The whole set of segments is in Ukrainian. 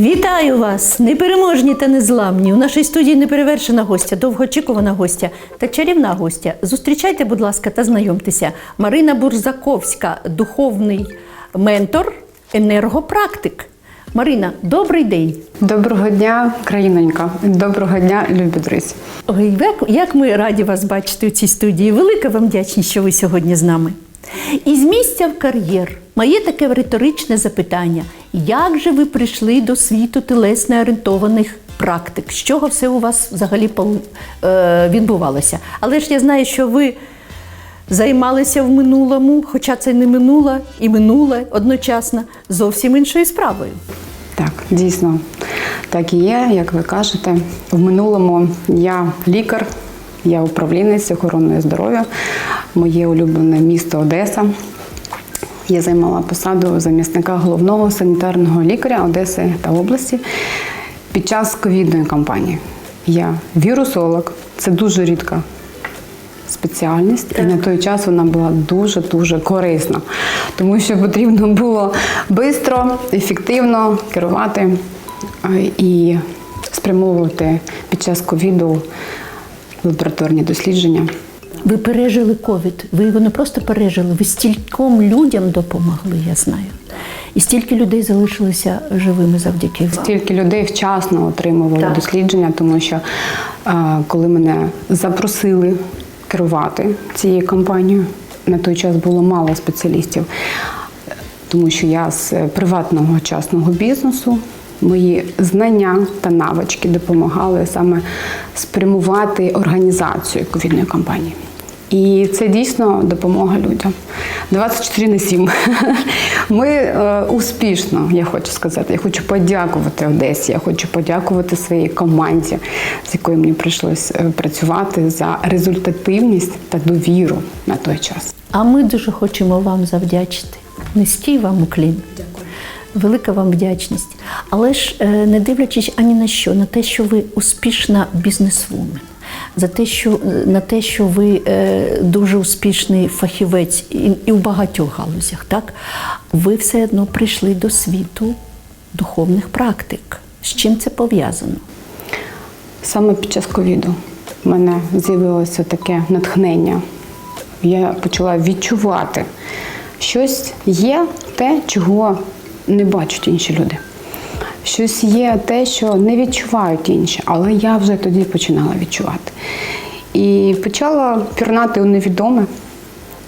Вітаю вас, непереможні та незламні. У нашій студії неперевершена гостя, довгоочікувана гостя та чарівна гостя. Зустрічайте, будь ласка, та знайомтеся. Марина Бурзаковська, духовний ментор, енергопрактик. Марина, добрий день. Доброго дня, країнонька. Доброго дня, любі друзі. Ой, як, як ми раді вас бачити у цій студії. Велика вам вдячність, що ви сьогодні з нами. Із місця в кар'єр моє таке риторичне запитання: як же ви прийшли до світу телесно орієнтованих практик? З чого все у вас взагалі е, відбувалося? Але ж я знаю, що ви займалися в минулому, хоча це не минуло і минуле одночасно, зовсім іншою справою. Так, дійсно, так і є, як ви кажете. В минулому я лікар, я управлінець охороною здоров'я, моє улюблене місто Одеса. Я займала посаду замісника головного санітарного лікаря Одеси та області під час ковідної кампанії. Я вірусолог, це дуже рідка спеціальність, і на той час вона була дуже дуже корисна, тому що потрібно було швидко, ефективно керувати і спрямовувати під час ковіду лабораторні дослідження. Ви пережили ковід. Ви його не просто пережили, ви стільком людям допомогли, я знаю. І стільки людей залишилися живими завдяки вам. Стільки людей вчасно отримували Так. дослідження, тому що а, коли мене запросили керувати цією кампанією, на той час було мало спеціалістів, тому що я з приватного частного бізнесу. Мої знання та навички допомагали саме спрямувати організацію ковідної кампанії. І це дійсно допомога людям. 24 на 7. Ми е, успішно, я хочу сказати, я хочу подякувати Одесі, я хочу подякувати своїй команді, з якою мені прийшлось е, працювати за результативність та довіру на той час. А ми дуже хочемо вам завдячити. Низький вам уклін. Дякую. Велика вам вдячність. Але ж е, не дивлячись ані на що, на те, що ви успішна бізнесвумен, за те, що на те, що ви е, дуже успішний фахівець і, і в багатьох галузях, так ви все одно прийшли до світу духовних практик. З чим це пов'язано? Саме під час ковіду в мене з'явилося таке натхнення. Я почала відчувати, щось є те, чого не бачать інші люди. Щось є те, що не відчувають інші, але я вже тоді починала відчувати. І почала пірнати у невідоме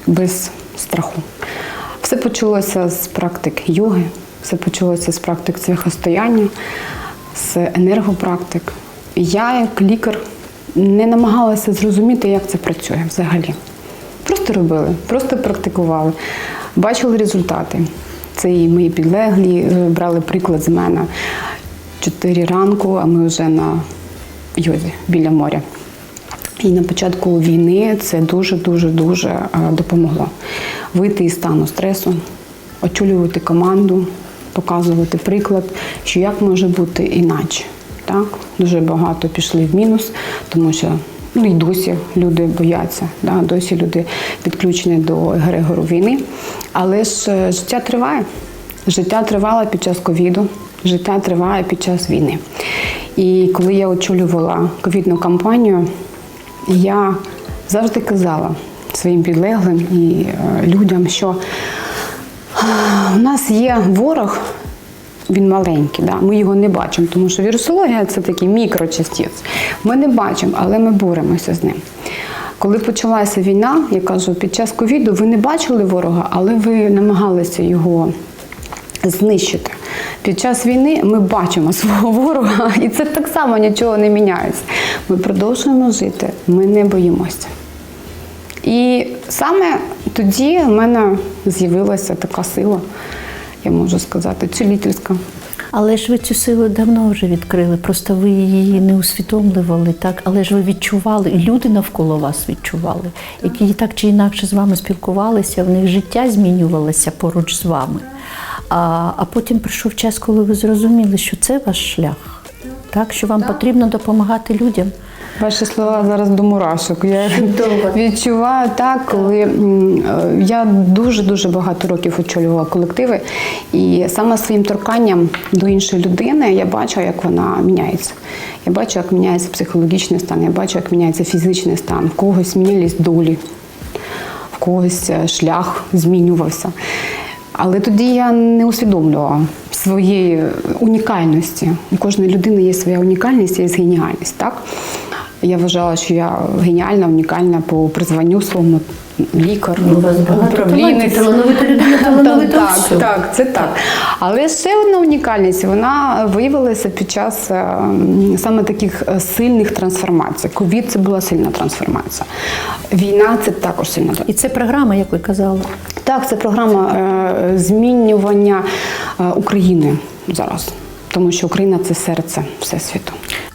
без страху. Все почалося з практик йоги, все почалося з практик цвяхостояння, з енергопрактик. Я, як лікар, не намагалася зрозуміти, як це працює взагалі. Просто робили, просто практикували, бачили результати. Це і мої підлеглі е, брали приклад з мене. Чотири ранку, а ми вже на йозі біля моря. І на початку війни це дуже дуже дуже е, допомогло вийти із стану стресу, очолювати команду, показувати приклад, що як може бути іначе. Так, дуже багато пішли в мінус, тому що ну і досі люди бояться, да, досі люди підключені до егрегору війни. Але ж е, життя триває. Життя тривало під час ковіду, життя триває під час війни. І коли я очолювала ковідну кампанію, я завжди казала своїм підлеглим і е, людям, що у нас є ворог, він маленький, да? ми його не бачимо, тому що вірусологія це такі мікрочастиці. Ми не бачимо, але ми боремося з ним. Коли почалася війна, я кажу, під час ковіду ви не бачили ворога, але ви намагалися його знищити. Під час війни ми бачимо свого ворога, і це так само нічого не міняється. Ми продовжуємо жити, ми не боїмося. І саме тоді в мене з'явилася така сила, я можу сказати, цілительська. Але ж ви цю силу давно вже відкрили, просто ви її не усвідомлювали, так? Але ж ви відчували, і люди навколо вас відчували, які так чи інакше з вами спілкувалися, в них життя змінювалося поруч з вами. А, а потім прийшов час, коли ви зрозуміли, що це ваш шлях, так? що вам потрібно допомагати людям. Ваші слова зараз до мурашок. Я відчуваю так, коли е, я дуже дуже багато років очолювала колективи, і саме своїм торканням до іншої людини я бачу, як вона міняється. Я бачу, як міняється психологічний стан, я бачу, як міняється фізичний стан. В когось мінялись долі, в когось е, шлях змінювався. Але тоді я не усвідомлювала своєї унікальності. У кожної людини є своя унікальність, є геніальність. Так? Я вважала, що я геніальна, унікальна по призванню своєму лікар, Ну, управлінець. талановита людина, талановита так, так, це так. Але ще одна унікальність вона виявилася під час е, саме таких е, сильних трансформацій. Ковід це була сильна трансформація. Війна це також сильна трансформація. І це програма, як ви казали. Так, це програма е, змінювання України зараз, тому що Україна це серце всесвіту.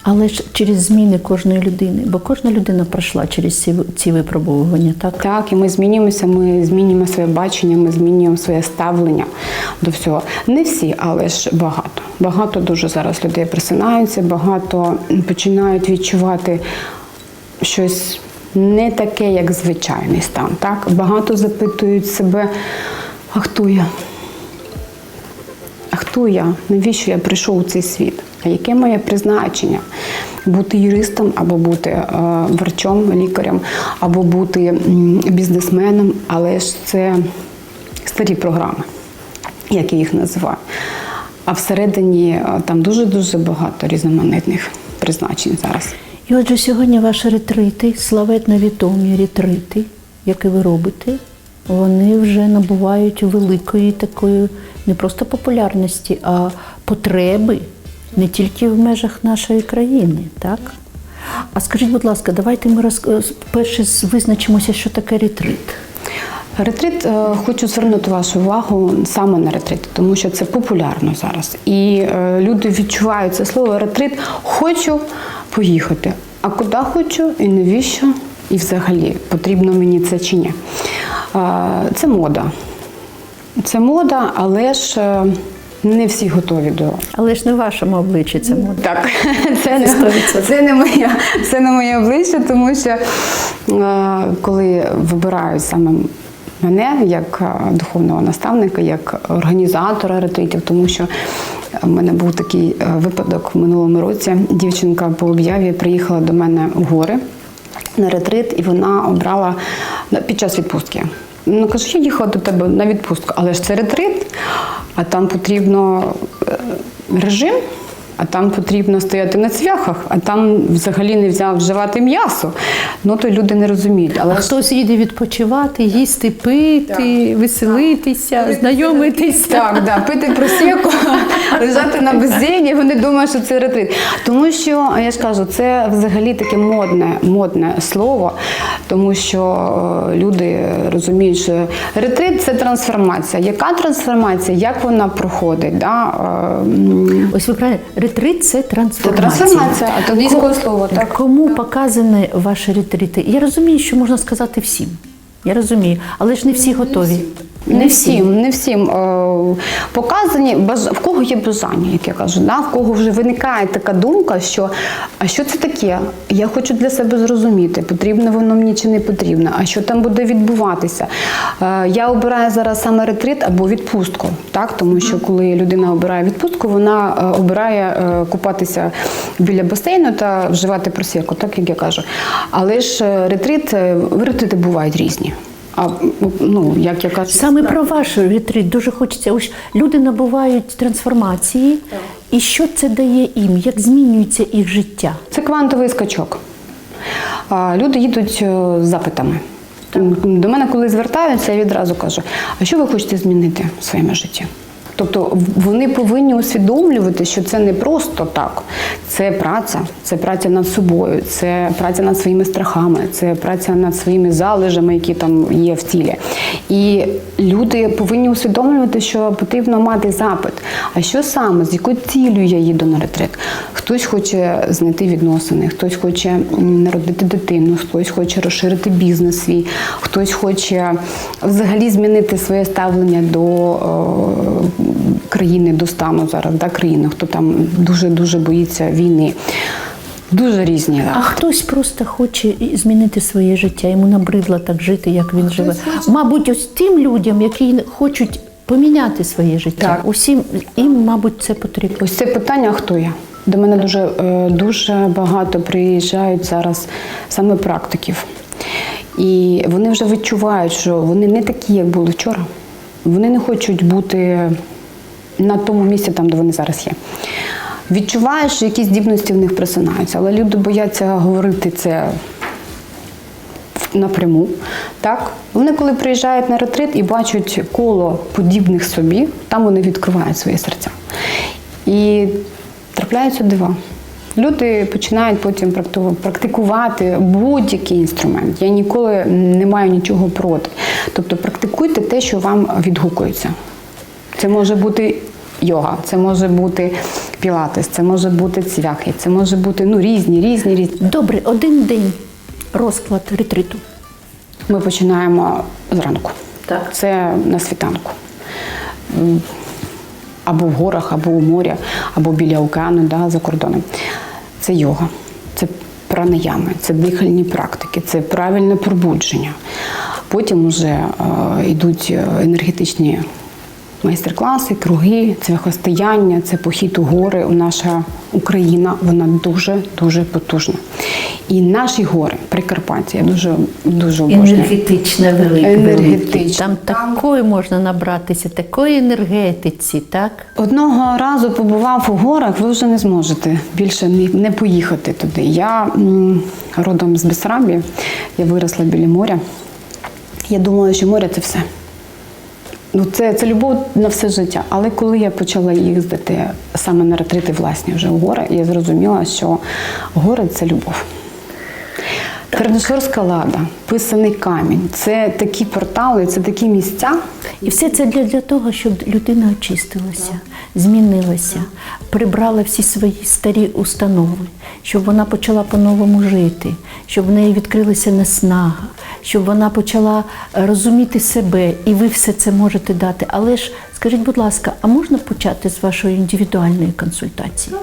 Але ж через зміни кожної людини, бо кожна людина пройшла через ці, ці випробовування, так? Так, і ми змінюємося, ми змінюємо своє бачення, ми змінюємо своє ставлення до всього. Не всі, але ж багато. Багато дуже зараз людей просинаються, багато починають відчувати щось не таке, як звичайний стан. Так? Багато запитують себе, а хто я? Хто я? Навіщо я прийшов у цей світ? А яке моє призначення? Бути юристом або бути е, врачом, лікарем, або бути бізнесменом, але ж це старі програми, як я їх називаю. А всередині е, там дуже-дуже багато різноманітних призначень зараз. І отже, сьогодні ваші ретрити, славетно відомі ретрити, які ви робите, вони вже набувають великої такої не просто популярності, а потреби не тільки в межах нашої країни, так? А скажіть, будь ласка, давайте ми роз... е, перше визначимося, що таке ретрит. Ретрит е, хочу звернути вашу увагу саме на ретрит, тому що це популярно зараз. І е, люди відчувають це слово ретрит. Хочу поїхати. А куди хочу і навіщо? І взагалі потрібно мені це чи ні? Це мода. Це мода, але ж е, не всі готові до Але ж не в вашому обличчі це мода. так, це не, 100%. це не моє, це не моє обличчя, тому що е, коли вибирають саме мене як е, духовного наставника, як організатора ретритів, тому що в мене був такий випадок в минулому році. Дівчинка по об'яві приїхала до мене в гори на ретрит, і вона обрала на- під час відпустки. Ну, кажу, я їхала до тебе на відпустку, але ж це ретрит, а там потрібно е, режим, а там потрібно стояти на цвяхах, а там взагалі не взяв вживати м'ясо. Ну то люди не розуміють. Але А хтось їде відпочивати, їсти, пити, веселитися, знайомитися. Так, да, пити просеку, лежати на бездені, вони думають, що це ретрит. Тому що, я ж кажу, це взагалі таке модне, модне слово, тому що е, люди розуміють, що ретрит це трансформація. Яка трансформація? Як вона проходить? Да? е, Ось ви правильно, ретрит це Це трансформація. трансформація, а то військове слово. так. Кому показані ваші ретрити? Я розумію, що можна сказати всім. Я розумію, але ж не всі готові. Не всім, не всім показані в кого є бажання, як я кажу, да? в кого вже виникає така думка, що а що це таке? Я хочу для себе зрозуміти, потрібно воно мені чи не потрібно, а що там буде відбуватися. Е, я обираю зараз саме ретрит або відпустку, так? тому що коли людина обирає відпустку, вона е, обирає е, купатися біля басейну та вживати просеку, так як я кажу. Але ж ретрит, ретрити бувають різні. А ну, як я кажу, Саме про ваш ретрит дуже хочеться. Ось люди набувають трансформації, і що це дає їм? Як змінюється їх життя? Це квантовий скачок. Люди їдуть е, з запитами. До мене, коли звертаються, я відразу кажу: а що ви хочете змінити в своєму житті? Тобто вони повинні усвідомлювати, що це не просто так. Це праця, це праця над собою, це праця над своїми страхами, це праця над своїми залежами, які там є в тілі. І люди повинні усвідомлювати, що потрібно мати запит. А що саме, з якою цілею я їду на ретрит? Хтось хоче знайти відносини, хтось хоче народити дитину, хтось хоче розширити бізнес свій, хтось хоче взагалі змінити своє ставлення до е, країни, до стану зараз, да, країни, хто там дуже дуже боїться війни. Дуже різні. А хтось просто хоче змінити своє життя, йому набридло так жити, як він живе. Мабуть, ось тим людям, які хочуть поміняти своє життя, Так. усім їм, мабуть, це потрібно. Ось це питання, хто я? До мене дуже, е, дуже багато приїжджають зараз саме практиків. І вони вже відчувають, що вони не такі, як були вчора. Вони не хочуть бути на тому місці, там, де вони зараз є. Відчуваєш, що якісь здібності в них просинаються, але люди бояться говорити це напряму. Так? Вони, коли приїжджають на ретрит і бачать коло подібних собі, там вони відкривають своє серця. І трапляються дива. Люди починають потім практикувати будь-який інструмент. Я ніколи не маю нічого проти. Тобто практикуйте те, що вам відгукується. Це може бути йога, це може бути пілатес, це може бути цвяхи, це може бути ну, різні, різні, різні. Добре, один день розклад ретриту. Ми починаємо зранку. Так. Це на світанку. Або в горах, або у морі, або біля океану, да, за кордоном. Це йога, це пранаями, це дихальні практики, це правильне пробудження. Потім вже е, йдуть е, енергетичні майстер-класи, круги, цвяхостояння, це похід у гори. Наша Україна вона дуже дуже потужна. І наші гори, Прикарпаття, я дуже дуже обожнюю. Енергетичне велике. Енергетичне. Там такої можна набратися, такої енергетиці, так? Одного разу побував у горах, ви вже не зможете більше не, не поїхати туди. Я м, родом з Бесарабії, я виросла біля моря. Я думала, що море це все. Ну, це, це любов на все життя. Але коли я почала їздити саме на ретрити власні вже в гори, я зрозуміла, що гори це любов. Терношорська лада, писаний камінь це такі портали, це такі місця, І все це для, для того, щоб людина очистилася, змінилася, прибрала всі свої старі установи, щоб вона почала по-новому жити, щоб в неї відкрилася наснага, щоб вона почала е, розуміти себе, і ви все це можете дати. Але ж скажіть, будь ласка, а можна почати з вашої індивідуальної консультації?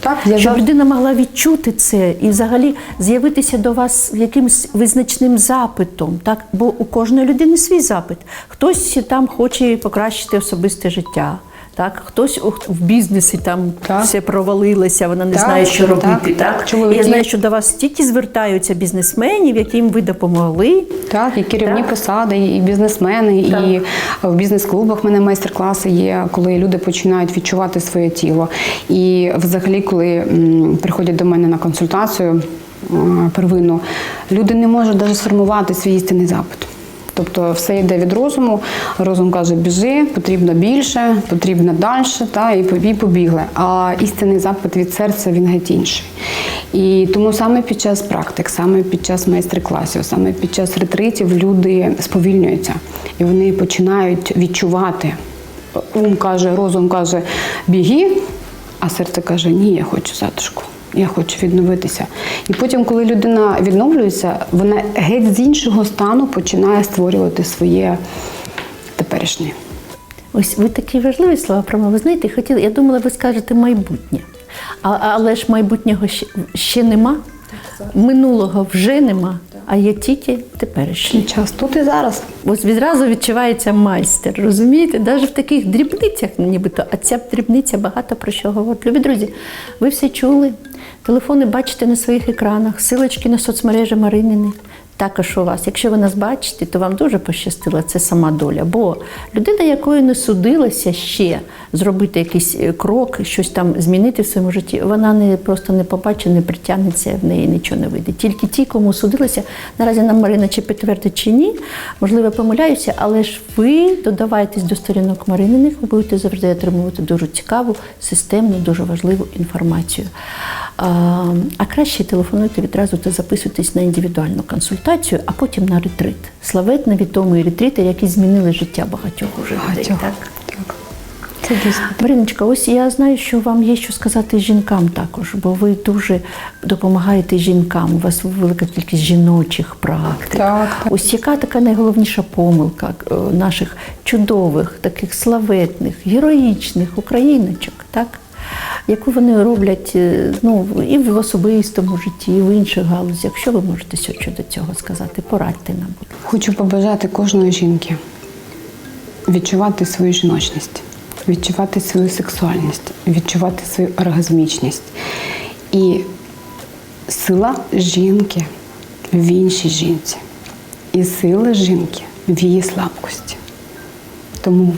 Так, я Щоб зав... людина могла відчути це і взагалі з'явитися до вас якимось визначним запитом, так? Бо у кожної людини свій запит. Хтось там хоче покращити особисте життя. Так, хтось у- в бізнесі там Так. все провалилося, вона не Так, знає, що так, робити. так. Так, Чоловіки- я знаю, що до вас стільки звертаються бізнесменів, яким ви допомогли. Так, і керівні Так. посади, і бізнесмени, Так. і в бізнес-клубах в мене майстер-класи є, коли люди починають відчувати своє тіло. І взагалі, коли приходять до мене на консультацію первинну, люди не можуть навіть сформувати свій істинний запит. Тобто все йде від розуму. Розум каже, біжи, потрібно більше, потрібно далі, та, і побігли. А істинний запит від серця він геть інший. І тому саме під час практик, саме під час майстер-класів, саме під час ретритів люди сповільнюються і вони починають відчувати. Ум каже, розум каже, біги, а серце каже, ні, я хочу затишку. Я хочу відновитися. І потім, коли людина відновлюється, вона геть з іншого стану починає створювати своє теперішнє. Ось ви такі важливі слова про. Ви знаєте, хотіли, я думала, ви скажете майбутнє. А, але ж майбутнього ще, ще нема, минулого вже нема, а є тільки теперішнє. Час тут і зараз. Ось відразу відчувається майстер, розумієте? Навіть в таких дрібницях, нібито, а ця дрібниця багато про що говорить. Любі друзі, ви все чули. Телефони бачите на своїх екранах, силочки на соцмережі Маринини. Також у вас. Якщо ви нас бачите, то вам дуже пощастило, це сама доля. Бо людина, якою не судилася ще зробити якийсь е, крок, щось там змінити в своєму житті, вона не просто не побачить, не притягнеться, в неї нічого не вийде. Тільки ті, кому судилося, наразі нам Марина чи підтвердить чи ні, можливо, помиляюся, але ж ви додавайтесь до сторінок Марининих, ви будете завжди отримувати дуже цікаву, системну, дуже важливу інформацію. А краще телефонуйте відразу та записуйтесь на індивідуальну консультацію, а потім на ретрит. Славетно відомі ретрити, які змінили життя багатьох уже людей. Мариночка, ось я знаю, що вам є що сказати жінкам також, бо ви дуже допомагаєте жінкам. У вас велика кількість жіночих практик. Так, так. Ось яка така найголовніша помилка е, наших чудових, таких славетних, героїчних україночок, так? Яку вони роблять е, ну, і в особистому житті, і в інших галузях. Що ви можете щодо цього сказати? Порадьте нам. Хочу побажати кожної жінки відчувати свою жіночність, відчувати свою сексуальність, відчувати свою оргазмічність. І сила жінки в іншій жінці, і сила жінки в її слабкості. Тому,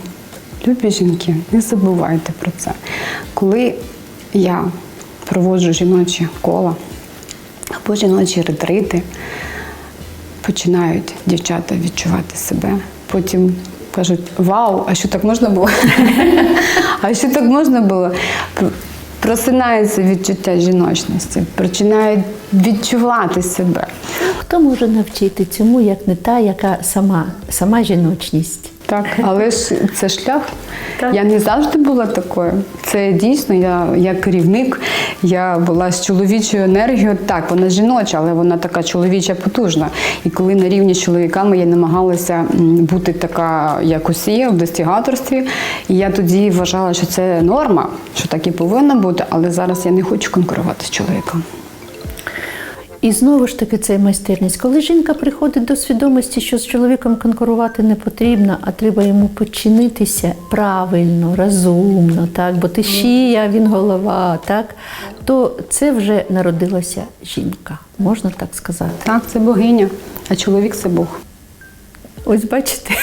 любі жінки, не забувайте про це. Коли я проводжу жіночі кола або жіночі ретрити, починають дівчата відчувати себе. Потім кажуть: Вау, а що так можна було? А що так можна було? Пр- Просинається відчуття жіночності, починають відчувати себе. Хто може навчити цьому, як не та, яка сама, сама жіночність? Так, але ж це шлях. Так. Я не завжди була такою. Це дійсно, я як керівник, я була з чоловічою енергією. Так, вона жіноча, але вона така чоловіча потужна. І коли на рівні з чоловіками я намагалася бути така, як усі, в достігаторстві, і я тоді вважала, що це норма, що так і повинно бути, але зараз я не хочу конкурувати з чоловіком. І знову ж таки це майстерність. Коли жінка приходить до свідомості, що з чоловіком конкурувати не потрібно, а треба йому підчинитися правильно, розумно, так, бо ти шия, він голова, так, то це вже народилася жінка, можна так сказати. Так, це богиня, а чоловік це Бог. Ось бачите.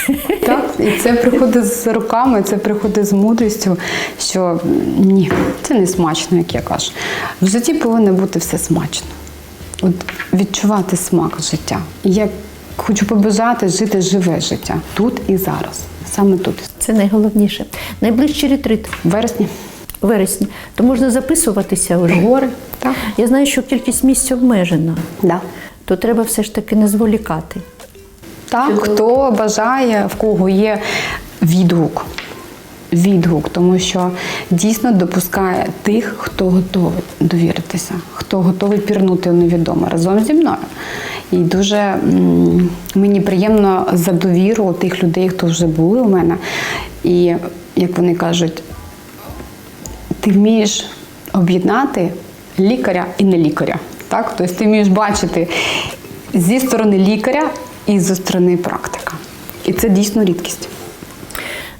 Так, і це приходить з руками, це приходить з мудрістю, що ні, це не смачно, як я кажу. В житті повинно бути все смачно. От відчувати смак життя. Я хочу побажати жити живе життя тут і зараз, саме тут, Це найголовніше. Найближчий ретрит вересні. вересні, то можна записуватися вже. Гори. Так. Я знаю, що кількість місць обмежена, Да. то треба все ж таки не зволікати. Так, хто бажає, в кого є відгук. Відгук, тому що дійсно допускає тих, хто готовий довіритися, хто готовий пірнути в невідоме разом зі мною. І дуже мені приємно за довіру тих людей, хто вже були у мене. І як вони кажуть, ти вмієш об'єднати лікаря і не лікаря. Так? Тобто ти вмієш бачити зі сторони лікаря і зі сторони практика. І це дійсно рідкість.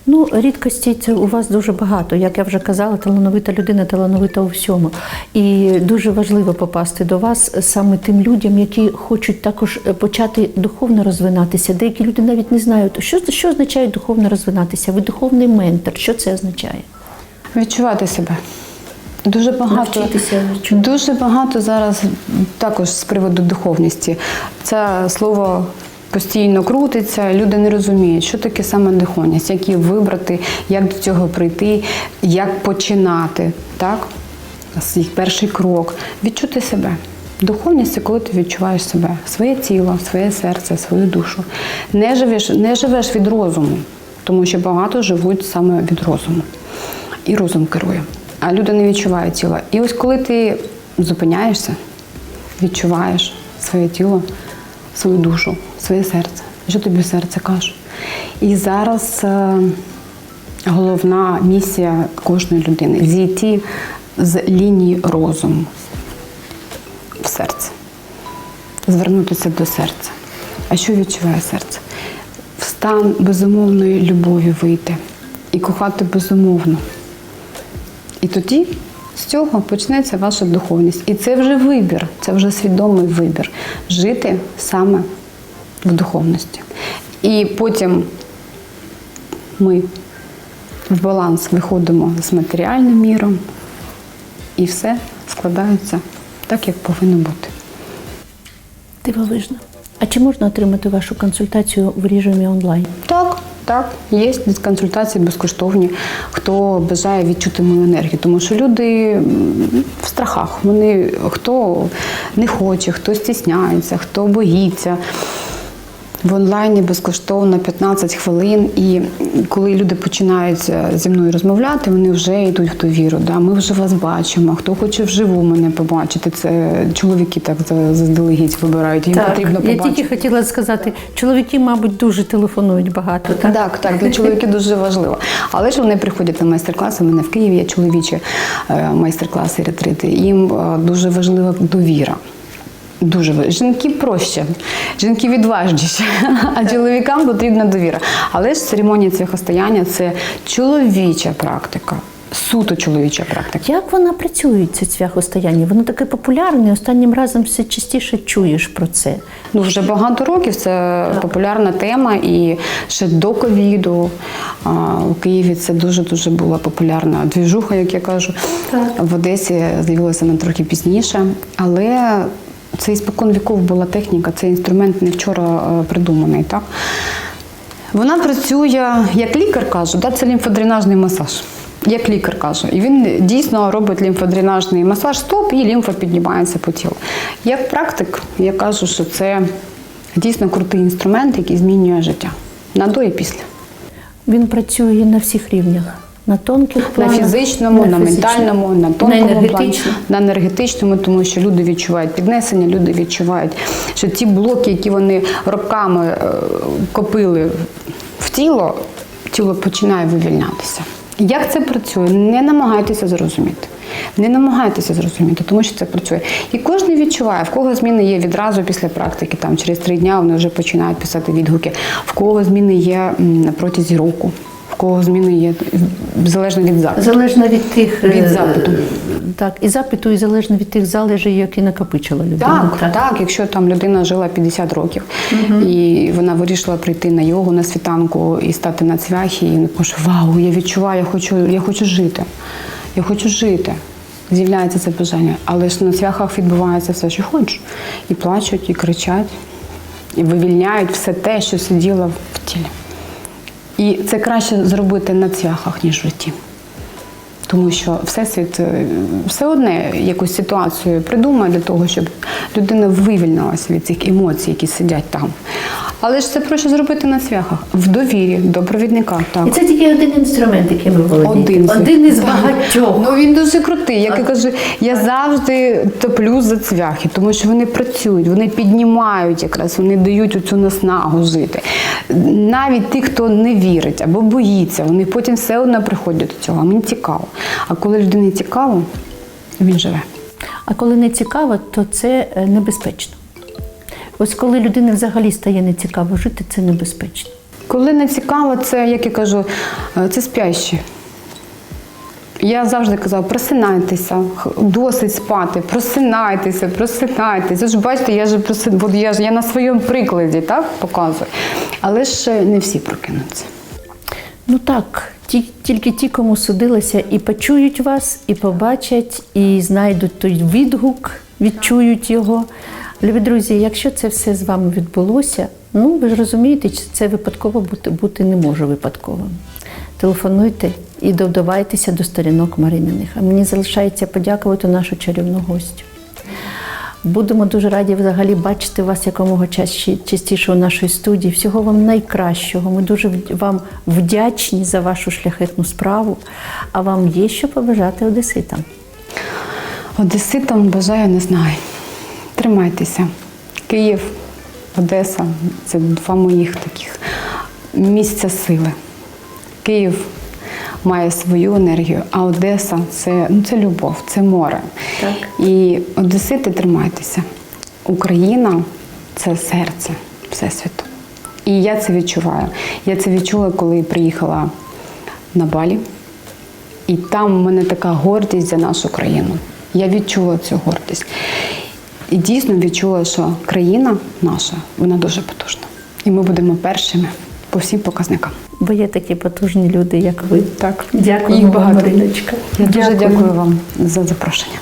Ну, рідкостей це у вас дуже багато. Як я вже казала, талановита людина, талановита у всьому. І дуже важливо попасти до вас саме тим людям, які хочуть також е, почати духовно розвинатися. Деякі люди навіть не знають, що, що означає духовно розвинатися. Ви духовний ментор. Що це означає? Відчувати себе. Дуже багато, дуже багато зараз також з приводу духовності. Це слово постійно крутиться, люди не розуміють, що таке саме духовність, як її вибрати, як до цього прийти, як починати. Так? Свій перший крок. Відчути себе. Духовність це коли ти відчуваєш себе, своє тіло, своє серце, свою душу. Не живеш, не живеш від розуму, тому що багато живуть саме від розуму. І розум керує. А люди не відчувають тіла. І ось коли ти зупиняєшся, відчуваєш своє тіло, свою душу, своє серце, що тобі серце каже. І зараз е, головна місія кожної людини зійти з лінії розуму в серце, звернутися до серця. А що відчуває серце? В стан безумовної любові вийти і кохати безумовно. І тоді з цього почнеться ваша духовність. І це вже вибір, це вже свідомий вибір жити саме в духовності. І потім ми в баланс виходимо з матеріальним міром, і все складається так, як повинно бути. Дивовижно. А чи можна отримати вашу консультацію в режимі онлайн? Так, так, є консультації безкоштовні, хто бажає відчути мою енергію. Тому що люди в страхах. Вони хто не хоче, хто стісняється, хто боїться. В онлайні безкоштовно 15 хвилин. І коли люди починають е, зі мною розмовляти, вони вже йдуть в довіру. Да? Ми вже вас бачимо. Хто хоче вживу мене побачити, це чоловіки так заздалегідь вибирають. Їм потрібно я тільки хотіла сказати, чоловіки, мабуть, дуже телефонують багато. Так? Так, так, для чоловіків дуже важливо. Але ж вони приходять на майстер-класи. У мене в Києві є чоловічі е, майстер-класи ретрити. Їм е, дуже важлива довіра. Дуже ва- жінки проще, жінки відважніші, а чоловікам потрібна довіра. Але ж церемонія цвяхостояння це чоловіча практика, суто чоловіча практика. Як вона працює, це цвяхостояння? Воно таке популярне, останнім разом все частіше чуєш про це. Ну, вже багато років це популярна тема, і ще до ковіду у Києві це дуже дуже була популярна двіжуха, як я кажу. В Одесі з'явилася вона трохи пізніше, але це іспокон віков була техніка, цей інструмент не вчора е, придуманий. Так? Вона працює, як лікар каже, да, це лімфодренажний масаж. Як лікар каже, і він дійсно робить лімфодренажний масаж стоп, і лімфа піднімається по тілу. Як практик, я кажу, що це дійсно крутий інструмент, який змінює життя на до і після. Він працює на всіх рівнях. На тонких На фізичному, на, фізичному, ментальному, на на тонкому плані, на енергетичному, тому що люди відчувають піднесення, люди відчувають, що ті блоки, які вони роками е, копили в тіло, тіло починає вивільнятися. Як це працює? Не намагайтеся зрозуміти. Не намагайтеся зрозуміти, тому що це працює. І кожен відчуває, в кого зміни є відразу після практики, там через три дні вони вже починають писати відгуки, в кого зміни є м, на протязі року, кого зміни є залежно від запиту. Залежно від тих Від е, запиту. Так, і запиту, і залежно від тих залежей, які накопичила людина. Так, так, якщо там людина жила 50 років і вона вирішила прийти на йогу на світанку і стати на цвяхі, і каже, вау, я відчуваю, я хочу, я хочу жити. Я хочу жити. З'являється це бажання. Але ж на цвяхах відбувається все, що хочеш. І плачуть, і кричать, і вивільняють все те, що сиділо в тілі. І це краще зробити на цвяхах, ніж в житті. Тому що Всесвіт е, все одне якусь ситуацію придумає для того, щоб людина вивільнилася від цих емоцій, які сидять там. Але ж це проще зробити на цвяхах, в довірі до провідника. Так. І це тільки один інструмент, який ви володієте. Один, один із багатьох. Ну він дуже крутий. Як я кажу, я завжди топлю за цвяхи, тому що вони працюють, вони піднімають якраз, вони дають оцю наснагу жити. Навіть ті, хто не вірить або боїться, вони потім все одно приходять до цього. Мені цікаво. А коли людині цікаво, він живе. А коли не цікаво, то це е, небезпечно. Ось коли людині взагалі стає нецікаво жити, це небезпечно. Коли не цікаво, це, як я кажу, е, це спящі. Я завжди казала, просинайтеся, досить спати, просинайтеся, просинайтеся. Ж бачите, я ж проси... от я ж я на своєму прикладі так показую. Але ж е, не всі прокинуться. Ну так, тільки ті, кому судилося, і почують вас, і побачать, і знайдуть той відгук, відчують його. Любі друзі, якщо це все з вами відбулося, ну ви ж розумієте, це випадково бути, бути не може випадковим. Телефонуйте і додавайтеся до сторінок Марининих. А мені залишається подякувати нашу чарівну гостю. Будемо дуже раді взагалі бачити вас якомога частіше у нашій студії. Всього вам найкращого. Ми дуже вам вдячні за вашу шляхетну справу. А вам є що побажати одеситам. Одеситам бажаю, не знаю. Тримайтеся. Київ, Одеса це два моїх таких місця сили. Київ має свою енергію, а Одеса це, ну, це любов, це море. Так. І Одесити тримайтеся. Україна це серце Всесвіту. І я це відчуваю. Я це відчула, коли приїхала на Балі. І там в мене така гордість за нашу країну. Я відчула цю гордість. І дійсно відчула, що країна наша, вона дуже потужна. І ми будемо першими по всім показникам. Бо є такі потужні люди, як ви. Так. Дякую Їх вам, багато. Мариночка. Я дуже дякую вам за запрошення.